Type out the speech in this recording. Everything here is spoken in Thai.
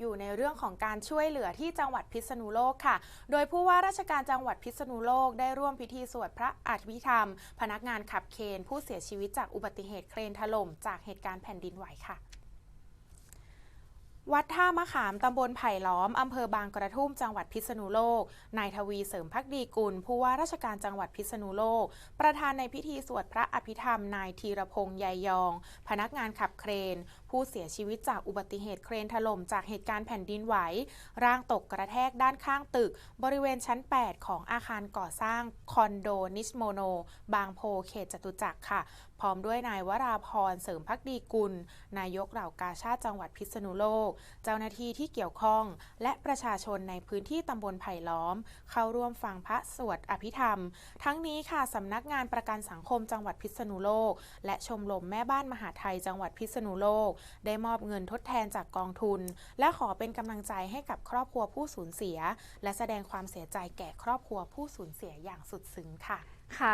อยู่ในเรื่องของการช่วยเหลือที่จังหวัดพิษณุโลกค่ะ โดยผู้ว่าราชการจังหวัดพิษณุโลกได้ร่วมพิธีสวดพระอภิธรรม พนักงานขับเคนผู้เสียชีวิตจากอุบัติเหตุเครนถล่มจากเหตุการณ์แผ่นดินไหวค่ะ วัดท่ามะขามตำบลไผ่ล้อม อำเภอบางกระทุ่ม จังหวัดพิษณุโลก นายทวีเสริมพักดีกุล ผู้ว่าราชการจังหวัดพิษณุโลก ประธานในพิธีสวดพระอภิธรรม นายธีรพงษ์ยายยอง พนักงานขับเครน ผู้เสียชีวิตจากอุบัติเหตุเครนถล่มจากเหตุการณ์แผ่นดินไหว ร่างตกกระแทกด้านข้างตึก บริเวณชั้น 8 ของอาคารก่อสร้างคอนโดนิชโมโน บางโพเขตจตุจักรค่ะ พร้อมด้วยนายวราพรเสริมพักดีกุล นายกเหล่ากาชาติจังหวัดพิษณุโลกเจ้าหน้าที่ที่เกี่ยวข้อง และประชาชนในพื้นที่ตำบลไผ่ล้อม เข้าร่วมฟังพระสวดอภิธรรม ทั้งนี้ค่ะสำนักงานประกันสังคมจังหวัดพิษณุโลก และชมรมแม่บ้านมหาไทยจังหวัดพิษณุโลก ได้มอบเงินทดแทนจากกองทุน และขอเป็นกำลังใจให้กับครอบครัวผู้สูญเสีย และแสดงความเสียใจแก่ครอบครัวผู้สูญเสียอย่างสุดซึ้งค่ะค่ะ